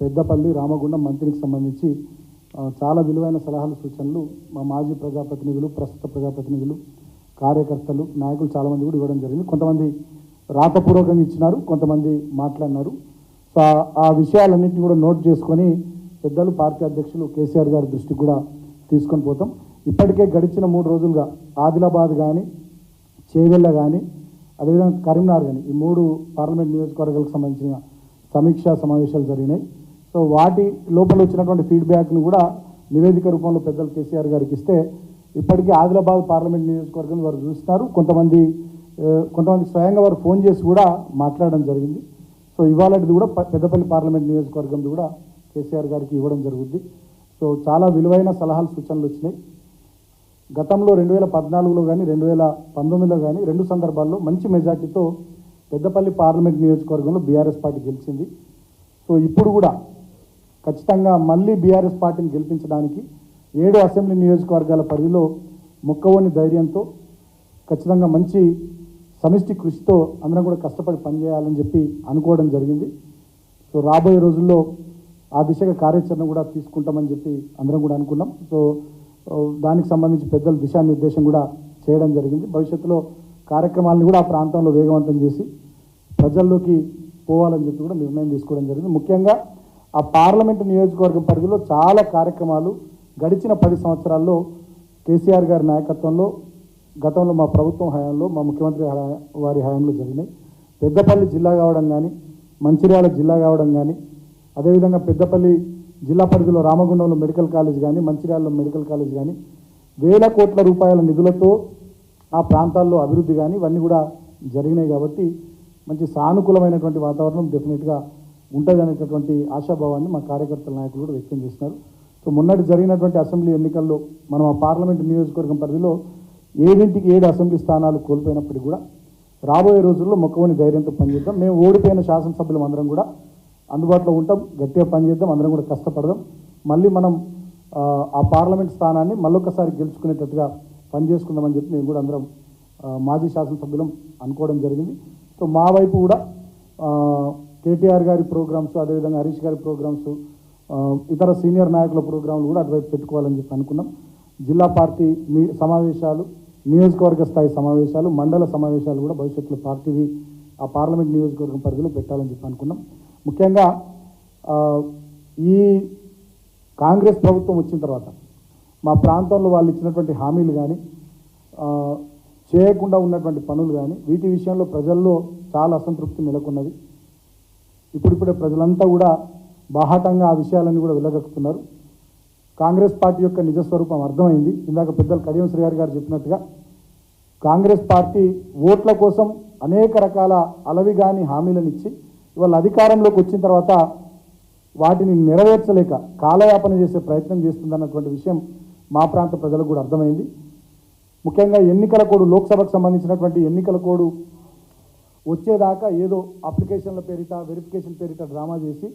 పెద్దపల్లి రామగుండం మంత్రికి సంబంధించి చాలా విలువైన సలహాలు సూచనలు మా మాజీ ప్రజాప్రతినిధులు ప్రస్తుత ప్రజాప్రతినిధులు కార్యకర్తలు నాయకులు చాలామంది కూడా ఇవ్వడం జరిగింది. కొంతమంది రాతపూర్వకంగా ఇచ్చినారు కొంతమంది మాట్లాడినారు. సో ఆ- ఆ విషయాలన్నింటినీ కూడా నోట్ చేసుకొని పెద్దలు పార్టీ అధ్యక్షులు కేసీఆర్ గారి దృష్టికి కూడా తీసుకొని పోతాం. ఇప్పటికే గడిచిన మూడు రోజులుగా ఆదిలాబాద్ కానీ చేవెళ్ళ కానీ అదేవిధంగా కరీంనగర్ కానీ ఈ మూడు పార్లమెంట్ నియోజకవర్గాలకు సంబంధించిన సమీక్షా సమావేశాలు జరిగినాయి. సో వాటి లోపల వచ్చినటువంటి ఫీడ్బ్యాక్ను కూడా నివేదిక రూపంలో పెద్దలు కేసీఆర్ గారికి ఇస్తే ఇప్పటికీ ఆదిలాబాద్ పార్లమెంట్ నియోజకవర్గం వారు చూస్తున్నారు కొంతమంది కొంతమంది స్వయంగా వారు ఫోన్ చేసి కూడా మాట్లాడడం జరిగింది. సో ఇవాళది కూడా పెద్దపల్లి పార్లమెంట్ నియోజకవర్గంది కూడా కేసీఆర్ గారికి ఇవ్వడం జరుగుద్ది. సో చాలా విలువైన సలహాలు సూచనలు వచ్చినాయి. గతంలో రెండు వేల పద్నాలుగులో కానీ రెండు వేల పంతొమ్మిదిలో కానీ రెండు సందర్భాల్లో మంచి మెజార్టీతో పెద్దపల్లి పార్లమెంట్ నియోజకవర్గంలో బీఆర్ఎస్ పార్టీ గెలిచింది. సో ఇప్పుడు కూడా ఖచ్చితంగా మళ్ళీ బీఆర్ఎస్ పార్టీని గెలిపించడానికి ఏడు అసెంబ్లీ నియోజకవర్గాల పరిధిలో మొక్కవోని ధైర్యంతో ఖచ్చితంగా మంచి సమిష్టి కృషితో అందరం కూడా కష్టపడి పనిచేయాలని చెప్పి అనుకోవడం జరిగింది. సో రాబోయే రోజుల్లో ఆ దిశగా కార్యాచరణ కూడా తీసుకుంటామని చెప్పి అందరం కూడా అనుకున్నాం. సో దానికి సంబంధించి పెద్దల దిశానిర్దేశం కూడా చేయడం జరిగింది. భవిష్యత్తులో కార్యక్రమాలను కూడా ఆ ప్రాంతంలో వేగవంతం చేసి ప్రజల్లోకి పోవాలని చెప్పి కూడా నిర్ణయం తీసుకోవడం జరిగింది. ముఖ్యంగా ఆ పార్లమెంటు నియోజకవర్గం పరిధిలో చాలా కార్యక్రమాలు గడిచిన పది సంవత్సరాల్లో కేసీఆర్ గారి నాయకత్వంలో గతంలో మా ప్రభుత్వం హయాంలో మా ముఖ్యమంత్రి హయా- వారి హయాంలో జరిగినాయి. పెద్దపల్లి జిల్లా కావడం కానీ మంచిర్యాల జిల్లా కావడం కానీ అదేవిధంగా పెద్దపల్లి జిల్లా పరిధిలో రామగుండంలో మెడికల్ కాలేజ్ కానీ మంచిర్యాలలో మెడికల్ కాలేజ్ కానీ వేల కోట్ల రూపాయల నిధులతో ఆ ప్రాంతాల్లో అభివృద్ధి కానీ ఇవన్నీ కూడా జరిగినాయి కాబట్టి మంచి సానుకూలమైనటువంటి వాతావరణం డెఫినెట్గా ఉంటుంది అనేటటువంటి ఆశాభావాన్ని మా కార్యకర్తల నాయకులు కూడా వ్యక్తం చేస్తున్నారు. సో మొన్నటి జరిగినటువంటి అసెంబ్లీ ఎన్నికల్లో మనం ఆ పార్లమెంట్ నియోజకవర్గం పరిధిలో ఏడింటికి ఏడు అసెంబ్లీ స్థానాలు కోల్పోయినప్పటికీ కూడా రాబోయే రోజుల్లో మొక్కవని ధైర్యంతో పనిచేద్దాం. మేము ఓడిపోయిన శాసనసభ్యులం అందరం కూడా అందుబాటులో ఉంటాం గట్టిగా పనిచేద్దాం అందరం కూడా కష్టపడదాం. మళ్ళీ మనం ఆ, పార్లమెంట్ స్థానాన్ని మళ్ళొకసారి గెలుచుకునేటట్టుగా పనిచేసుకుందామని చెప్పి మేము కూడా అందరం మాజీ శాసనసభ్యులం అనుకోవడం జరిగింది. సో మా వైపు కూడా కేటీఆర్ గారి ప్రోగ్రామ్స్ అదేవిధంగా హరీష్ గారి ప్రోగ్రామ్స్ ఇతర సీనియర్ నాయకుల ప్రోగ్రాంలు కూడా అటువైపు పెట్టుకోవాలని చెప్పి అనుకున్నాం. జిల్లా పార్టీ మీ సమావేశాలు నియోజకవర్గ స్థాయి సమావేశాలు మండల సమావేశాలు కూడా భవిష్యత్తులో పార్టీవి ఆ పార్లమెంట్ నియోజకవర్గం పరిధిలో పెట్టాలని చెప్పి అనుకున్నాం. ముఖ్యంగా ఈ కాంగ్రెస్ ప్రభుత్వం వచ్చిన తర్వాత మా ప్రాంతంలో వాళ్ళు ఇచ్చినటువంటి హామీలు కానీ చేయకుండా ఉన్నటువంటి పనులు కానీ వీటి విషయంలో ప్రజల్లో చాలా అసంతృప్తి నెలకొన్నది. ఇప్పుడిప్పుడే ప్రజలంతా కూడా బాహాటంగా ఆ విషయాలన్నీ కూడా వెళ్ళగక్కుతున్నారు కాంగ్రెస్ పార్టీ యొక్క నిజ స్వరూపం అర్థమైంది. ఇందాక పెద్దలు కడియం శ్రీ గారు గారు చెప్పినట్టుగా కాంగ్రెస్ పార్టీ ఓట్ల కోసం అనేక రకాల అలవిగాని హామీలను ఇచ్చి ఇవాళ అధికారంలోకి వచ్చిన తర్వాత వాటిని నెరవేర్చలేక కాలయాపన చేసే ప్రయత్నం చేస్తుందన్నటువంటి విషయం మా ప్రాంత ప్రజలకు కూడా అర్థమైంది. ముఖ్యంగా ఎన్నికల కోడ్ లోక్సభకు సంబంధించినటువంటి ఎన్నికల కోడ్ వచ్చేదాకా ఏదో అప్లికేషన్ల పేరిట వెరిఫికేషన్ పేరిట డ్రామా చేసి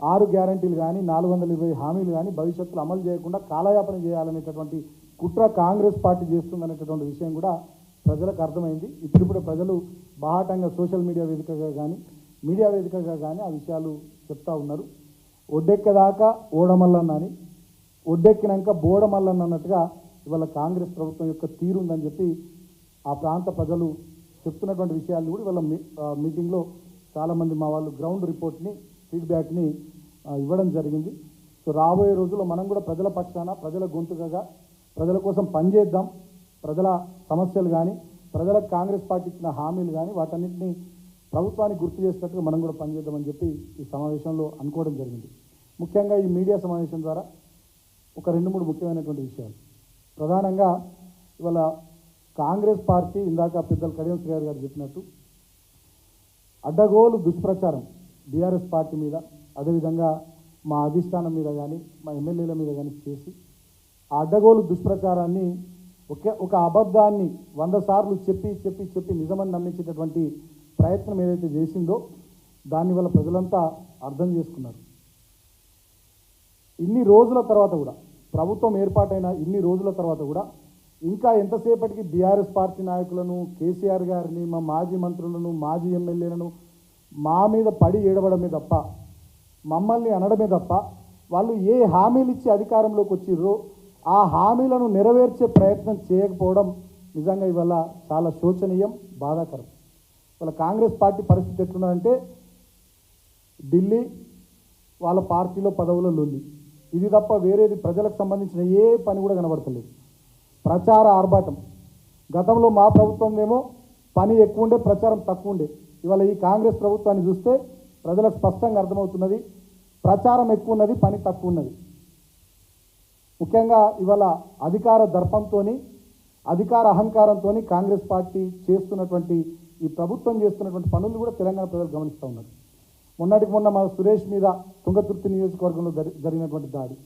ఆరు గ్యారంటీలు కానీ నాలుగు వందల ఇరవై హామీలు కానీ భవిష్యత్తులో అమలు చేయకుండా కాలయాపన చేయాలనేటటువంటి కుట్ర కాంగ్రెస్ పార్టీ చేస్తుందనేటటువంటి విషయం కూడా ప్రజలకు అర్థమైంది. ఇప్పుడిప్పుడు ప్రజలు బాహాటంగా సోషల్ మీడియా వేదికగా కానీ మీడియా వేదికగా కానీ ఆ విషయాలు చెప్తా ఉన్నారు. ఒడ్డెక్కదాకా ఓడమల్లన్న అని ఒడ్డెక్కినాక బోడమల్లన్న అన్నట్టుగా ఇవాళ కాంగ్రెస్ ప్రభుత్వం యొక్క తీరు ఉందని చెప్పి ఆ ప్రాంత ప్రజలు చెప్తున్నటువంటి విషయాలు కూడా వాళ్ళ మీ- మీటింగ్లో చాలామంది మా వాళ్ళు గ్రౌండ్ రిపోర్ట్ని ఫీడ్బ్యాక్ని ఇవ్వడం జరిగింది. సో రాబోయే రోజుల్లో మనం కూడా ప్రజల పక్షాన ప్రజల గొంతుకగా ప్రజల కోసం పనిచేద్దాం ప్రజల సమస్యలు కానీ ప్రజలకు కాంగ్రెస్ పార్టీ ఇచ్చిన హామీలు కానీ వాటన్నింటినీ ప్రభుత్వానికి గుర్తు చేసినట్టుగా మనం కూడా పనిచేద్దామని చెప్పి ఈ సమావేశంలో అనుకోవడం జరిగింది. ముఖ్యంగా ఈ మీడియా సమావేశం ద్వారా ఒక రెండు మూడు ముఖ్యమైనటువంటి విషయాలు. ప్రధానంగా ఇవాళ కాంగ్రెస్ పార్టీ ఇందాక పెద్దలు కడియం శ్రీ గారు చెప్పినట్టు అడ్డగోలు దుష్ప్రచారం బీఆర్ఎస్ పార్టీ మీద అదేవిధంగా మా అధిష్టానం మీద కానీ మా ఎమ్మెల్యేల మీద కానీ చేసి ఆ అడ్డగోలు దుష్ప్రచారాన్ని ఒకే ఒక అబద్ధాన్ని వంద సార్లు చెప్పి చెప్పి చెప్పి నిజమని నమ్మించేటటువంటి ప్రయత్నం ఏదైతే చేసిందో దానివల్ల ప్రజలంతా అర్థం చేసుకున్నారు. ఇన్ని రోజుల తర్వాత కూడా ప్రభుత్వం ఏర్పాటైన ఇన్ని రోజుల తర్వాత కూడా ఇంకా ఎంతసేపటికి బీఆర్ఎస్ పార్టీ నాయకులను కేసీఆర్ గారిని మా మాజీ మంత్రులను మాజీ ఎమ్మెల్యేలను మా మీద పడి ఏడవడమే తప్ప మమ్మల్ని అనడమే తప్ప వాళ్ళు ఏ హామీలు ఇచ్చి అధికారంలోకి వచ్చిర్రో ఆ హామీలను నెరవేర్చే ప్రయత్నం చేయకపోవడం నిజంగా ఇవాళ చాలా శోచనీయం బాధాకరం. ఇవాళ కాంగ్రెస్ పార్టీ పరిస్థితి ఎట్లున్నదంటే ఢిల్లీ వాళ్ళ పార్టీలో పదవుల లొల్లి. ఇది తప్ప వేరేది ప్రజలకు సంబంధించిన ఏ పని కూడా కనబడతలేదు. ప్రచార ఆర్భాటం. గతంలో మా ప్రభుత్వం ఏమో పని ఎక్కువ ఉండే ప్రచారం తక్కువ ఉండే ఇవాళ ఈ కాంగ్రెస్ ప్రభుత్వాన్ని చూస్తే ప్రజలకు స్పష్టంగా అర్థమవుతున్నది ప్రచారం ఎక్కువ ఉన్నది పని తక్కువ ఉన్నది ముఖ్యంగా ఇవాళ అధికార దర్పంతో అధికార అహంకారంతో కాంగ్రెస్ పార్టీ చేస్తున్నటువంటి ఈ ప్రభుత్వం చేస్తున్నటువంటి పనులు కూడా తెలంగాణ ప్రజలు గమనిస్తూ ఉన్నారు. మొన్నటికి మొన్న మా సురేష్ మీద తుంగతుర్తి నియోజకవర్గంలో జరి- జరిగినటువంటి దాడి.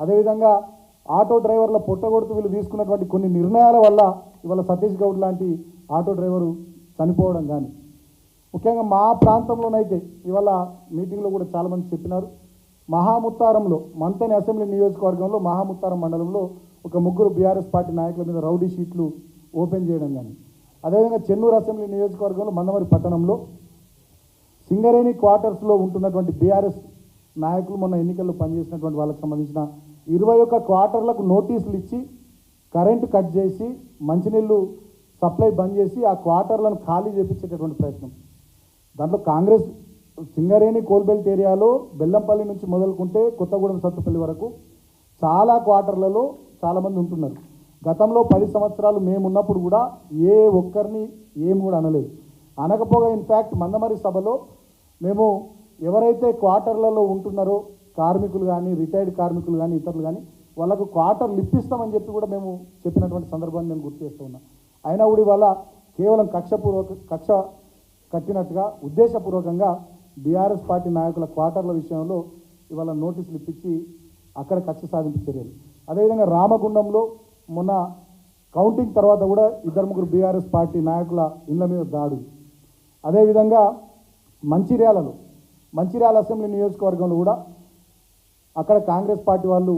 అదేవిధంగా ఆటో డ్రైవర్ల పొట్టగొడుతూ వీళ్ళు తీసుకున్నటువంటి కొన్ని నిర్ణయాల వల్ల ఇవాళ సతీష్ గౌడ్ లాంటి ఆటో డ్రైవరు చనిపోవడం కానీ. ముఖ్యంగా మా ప్రాంతంలోనైతే ఇవాళ మీటింగ్లో కూడా చాలామంది చెప్పినారు. మహాముత్తారంలో మంతని అసెంబ్లీ నియోజకవర్గంలో మహాముత్తారం మండలంలో ఒక ముగ్గురు బీఆర్ఎస్ పార్టీ నాయకుల మీద రౌడీ షీట్లు ఓపెన్ చేయడం కానీ. అదేవిధంగా చెన్నూరు అసెంబ్లీ నియోజకవర్గంలో మందమరి పట్టణంలో సింగరేణి క్వార్టర్స్లో ఉంటున్నటువంటి బీఆర్ఎస్ నాయకులు మొన్న ఎన్నికల్లో పనిచేసినటువంటి వాళ్ళకి సంబంధించిన ఇరవై ఒక్క క్వార్టర్లకు నోటీసులు ఇచ్చి కరెంటు కట్ చేసి మంచినీళ్ళు సప్లై బంద్ చేసి ఆ క్వార్టర్లను ఖాళీ చేపించేటటువంటి ప్రయత్నం. దాంట్లో కాంగ్రెస్ సింగరేణి కోల్బెల్ట్ ఏరియాలో బెల్లంపల్లి నుంచి మొదలుకుంటే కొత్తగూడెం సత్తుపల్లి వరకు చాలా క్వార్టర్లలో చాలామంది ఉంటున్నారు. గతంలో పది సంవత్సరాలు మేము ఉన్నప్పుడు కూడా ఏ ఒక్కరిని ఏమి కూడా అనలేదు. అనకపోగా ఇన్ఫ్యాక్ట్ మందమరి సభలో మేము ఎవరైతే క్వార్టర్లలో ఉంటున్నారో కార్మికులు కానీ రిటైర్డ్ కార్మికులు కానీ ఇతరులు కానీ వాళ్ళకు క్వార్టర్లు ఇప్పిస్తామని చెప్పి కూడా మేము చెప్పినటువంటి సందర్భాన్ని నేను గుర్తు చేస్తూ ఉన్నా. అయినా కూడా ఇవాళ కేవలం కక్షపూర్వక కక్ష కట్టినట్టుగా ఉద్దేశపూర్వకంగా బీఆర్ఎస్ పార్టీ నాయకుల క్వార్టర్ల విషయంలో ఇవాళ నోటీసులు ఇప్పించి అక్కడ కక్ష సాధింపు చర్యలు. అదేవిధంగా రామగుండంలో మొన్న కౌంటింగ్ తర్వాత కూడా ఇద్దరు ముగ్గురు బీఆర్ఎస్ పార్టీ నాయకుల ఇళ్ళ మీద దాడులు అదేవిధంగా మంచిర్యాలలో మంచిర్యాల అసెంబ్లీ నియోజకవర్గంలో కూడా అక్కడ కాంగ్రెస్ పార్టీ వాళ్ళు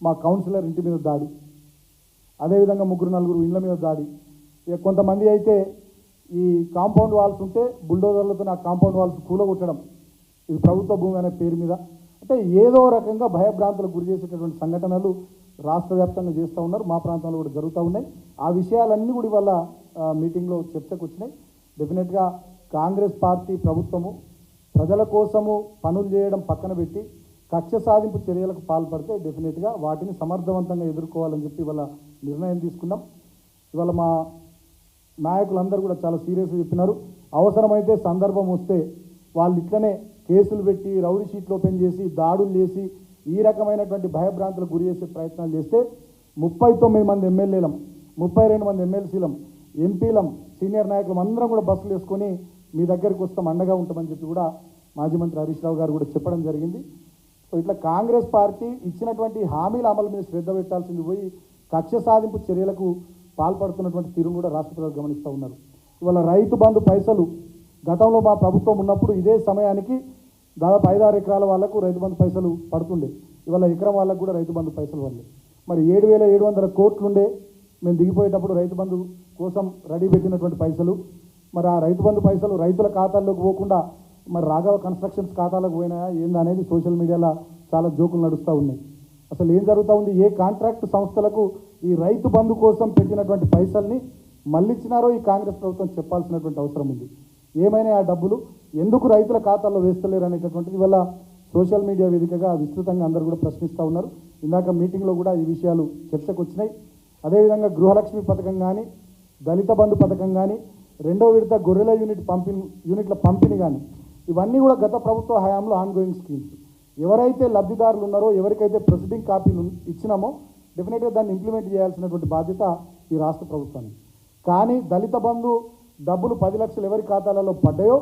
మా కౌన్సిలర్ ఇంటి మీద దాడి అదేవిధంగా ముగ్గురు నలుగురు ఇళ్ళ మీద దాడి. ఇక కొంతమంది అయితే ఈ కాంపౌండ్ వాల్స్ ఉంటే బుల్డోజర్లతో ఆ కాంపౌండ్ వాల్స్ కూలగొట్టడం ఇది ప్రభుత్వ భూమి అనే పేరు మీద. అంటే ఏదో రకంగా భయభ్రాంతులకు గురి చేసేటటువంటి సంఘటనలు రాష్ట్ర వ్యాప్తంగా చేస్తూ ఉన్నారు మా ప్రాంతంలో కూడా జరుగుతూ ఉన్నాయి. ఆ విషయాలన్నీ కూడా ఇవాళ మీటింగ్లో చర్చకు వచ్చినాయి. డెఫినెట్గా కాంగ్రెస్ పార్టీ ప్రభుత్వము ప్రజల కోసము పనులు చేయడం పక్కన పెట్టి కక్ష సాధింపు చర్యలకు పాల్పడితే డెఫినెట్గా వాటిని సమర్థవంతంగా ఎదుర్కోవాలని చెప్పి ఇవాళ నిర్ణయం తీసుకున్నాం. ఇవాళ మా నాయకులందరూ కూడా చాలా సీరియస్గా చెప్పినారు. అవసరమైతే సందర్భం వస్తే వాళ్ళు ఇట్లనే కేసులు పెట్టి రౌడీ షీట్లు ఓపెన్ చేసి దాడులు చేసి ఈ రకమైనటువంటి భయభ్రాంతులకు గురి చేసే ప్రయత్నాలు చేస్తే ముప్పై తొమ్మిది మంది ఎమ్మెల్యేలం ముప్పై రెండు మంది ఎమ్మెల్సీలం ఎంపీలం సీనియర్ నాయకులం అందరం కూడా బస్సులు వేసుకొని మీ దగ్గరికి వస్తాం అండగా ఉంటామని చెప్పి కూడా మాజీ మంత్రి హరీష్ రావు గారు కూడా చెప్పడం జరిగింది. సో ఇట్లా కాంగ్రెస్ పార్టీ ఇచ్చినటువంటి హామీల అమలు మీద శ్రద్ధ పెట్టాల్సింది పోయి కక్ష సాధింపు చర్యలకు పాల్పడుతున్నటువంటి తీరును కూడా రాష్ట్ర ప్రజలు గమనిస్తూ ఉన్నారు. ఇవాళ రైతు బంధు పైసలు గతంలో మా ప్రభుత్వం ఉన్నప్పుడు ఇదే సమయానికి దాదాపు ఐదారు ఎకరాల వాళ్ళకు రైతు బంధు పైసలు పడుతుండే. ఇవాళ ఎకరం వాళ్ళకు కూడా రైతు బంధు పైసలు పడలేదు మరి ఏడు వేల ఏడు వందల కోట్లుండే. మేము దిగిపోయేటప్పుడు రైతు బంధు కోసం రెడీ పెట్టినటువంటి పైసలు. మరి ఆ రైతు బంధు పైసలు రైతుల ఖాతాల్లోకి పోకుండా మరి రాఘవ కన్స్ట్రక్షన్స్ ఖాతాలకు పోయినాయా ఏందనేది సోషల్ మీడియాలో చాలా జోకులు నడుస్తూ ఉన్నాయి. అసలు ఏం జరుగుతూ ఉంది? ఏ కాంట్రాక్ట్ సంస్థలకు ఈ రైతు బంధు కోసం పెట్టినటువంటి పైసల్ని మళ్ళిచ్చినారో ఈ కాంగ్రెస్ ప్రభుత్వం చెప్పాల్సినటువంటి అవసరం ఉంది. ఏమైనా ఆ డబ్బులు ఎందుకు రైతుల ఖాతాల్లో వేస్తలేరు అనేటటువంటిది వల్ల సోషల్ మీడియా వేదికగా విస్తృతంగా అందరూ కూడా ప్రశ్నిస్తూ ఉన్నారు. ఇందాక మీటింగ్లో కూడా ఈ విషయాలు చర్చకు వచ్చినాయి. అదేవిధంగా గృహలక్ష్మి పథకం కానీ దళిత బంధు పథకం కానీ రెండో విడత గొర్రెల యూనిట్ పంపిణీ యూనిట్ల పంపిణీ కానీ ఇవన్నీ కూడా గత ప్రభుత్వ హయాంలో ఆన్గోయింగ్ స్కీమ్స్ ఎవరైతే లబ్ధిదారులు ఉన్నారో ఎవరికైతే ప్రొసీడింగ్ కాపీలు ఇచ్చినామో డెఫినెట్గా దాన్ని ఇంప్లిమెంట్ చేయాల్సినటువంటి బాధ్యత ఈ రాష్ట్ర ప్రభుత్వానికి. కానీ దళిత బంధు డబ్బులు పది లక్షలు ఎవరి ఖాతాలలో పడ్డాయో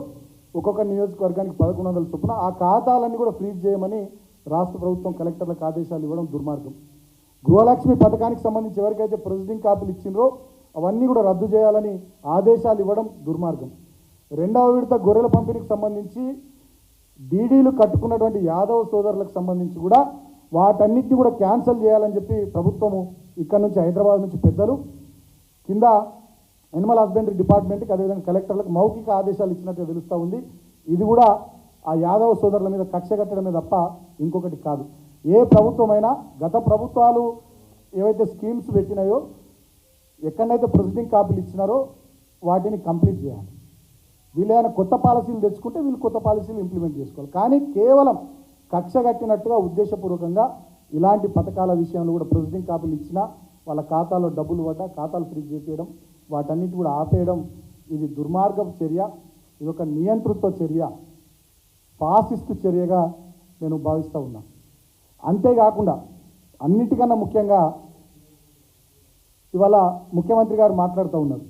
ఒక్కొక్క నియోజకవర్గానికి పదకొండు వందల చొప్పున ఆ ఖాతాలన్నీ కూడా ఫ్రీజ్ చేయమని రాష్ట్ర ప్రభుత్వం కలెక్టర్లకు ఆదేశాలు ఇవ్వడం దుర్మార్గం. గృహలక్ష్మి పథకానికి సంబంధించి ఎవరికైతే ప్రొసీడింగ్ కాపీలు ఇచ్చిండ్రో అవన్నీ కూడా రద్దు చేయాలని ఆదేశాలు ఇవ్వడం దుర్మార్గం. రెండవ విడత గొర్రెల పంపిణీకి సంబంధించి డీడీలు కట్టుకున్నటువంటి యాదవ సోదరులకు సంబంధించి కూడా వాటన్నిటిని కూడా క్యాన్సిల్ చేయాలని చెప్పి ప్రభుత్వము ఇక్కడ నుంచి హైదరాబాద్ నుంచి పెద్దలు కింద ఎనిమల్ హస్బెండరీ డిపార్ట్మెంట్కి అదేవిధంగా కలెక్టర్లకు మౌఖిక ఆదేశాలు ఇచ్చినట్టుగా తెలుస్తూ ఉంది. ఇది కూడా ఆ యాదవ సోదరుల మీద కక్ష కట్టడమే తప్ప ఇంకొకటి కాదు. ఏ ప్రభుత్వమైనా గత ప్రభుత్వాలు ఏవైతే స్కీమ్స్ పెట్టినాయో ఎక్కడైతే ప్రొసీడింగ్ కాపీలు ఇచ్చినారో వాటిని కంప్లీట్ చేయాలి. వీళ్ళు ఏమైనా కొత్త పాలసీలు తెచ్చుకుంటే వీళ్ళు కొత్త పాలసీలు ఇంప్లిమెంట్ చేసుకోవాలి. కానీ కేవలం కక్ష కట్టినట్టుగా ఉద్దేశపూర్వకంగా ఇలాంటి పథకాల విషయంలో కూడా ప్రొసీడింగ్ కాపీలు ఇచ్చినా వాళ్ళ ఖాతాలో డబ్బులు పడ్డా ఖాతాలు ఫ్రీజ్ చేసేయడం వాటన్నిటి కూడా ఆపేయడం ఇది దుర్మార్గపు చర్య ఇది ఒక నియంతృత్వ చర్య ఫాసిస్ట్ చర్యగా నేను భావిస్తూ ఉన్నా. అంతేకాకుండా అన్నిటికన్నా ముఖ్యంగా ఇవాళ ముఖ్యమంత్రి గారు మాట్లాడుతూ ఉన్నారు.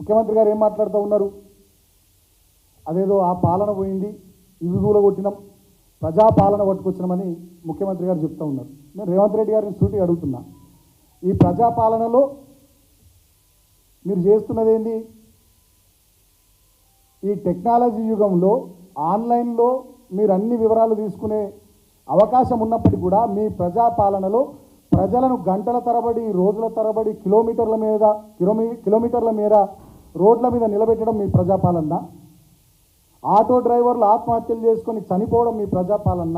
ముఖ్యమంత్రి గారు ఏం మాట్లాడుతూ ఉన్నారు? అదేదో ఆ పాలన పోయింది ఇవి కూడా కొట్టినాం ప్రజా పాలన పట్టుకొచ్చినామని ముఖ్యమంత్రి గారు చెప్తా ఉన్నారు. నేను రేవంత్ రెడ్డి గారిని సూటి అడుగుతున్నా. ఈ ప్రజాపాలనలో మీరు చేస్తున్నది ఏంటి ఈ టెక్నాలజీ యుగంలో ఆన్లైన్లో మీరు అన్ని వివరాలు తీసుకునే అవకాశం ఉన్నప్పటికీ కూడా మీ ప్రజాపాలనలో ప్రజలను గంటల తరబడి రోజుల తరబడి కిలోమీటర్ల మీద కిలోమీ కిలోమీటర్ల మేర రోడ్ల మీద నిలబెట్టడం మీ ప్రజాపాలన. ఆటో డ్రైవర్లు ఆత్మహత్యలు చేసుకొని చనిపోవడం మీ ప్రజాపాలన.